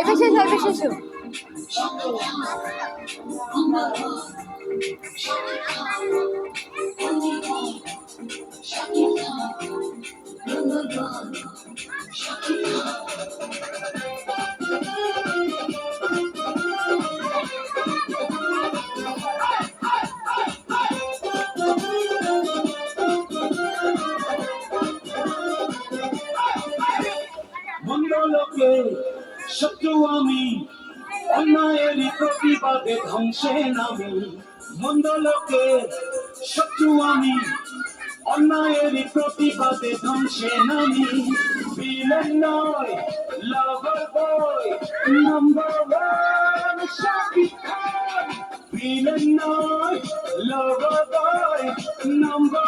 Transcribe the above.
এবার শেষ এটা শেষ হোক। মন্দ লোকে শত্রু আমি, অন্যায়েরই প্রতিবাদে ধ্বংসে নামি। মন্দ লোকে শত্রু আমি, অন্যায়েরই প্রতিবাদে ধ্বংসে নামি। বিলেন নয় lover boy, number one Shakib Khan. Villain নয় লাভার বয়, নাম্বার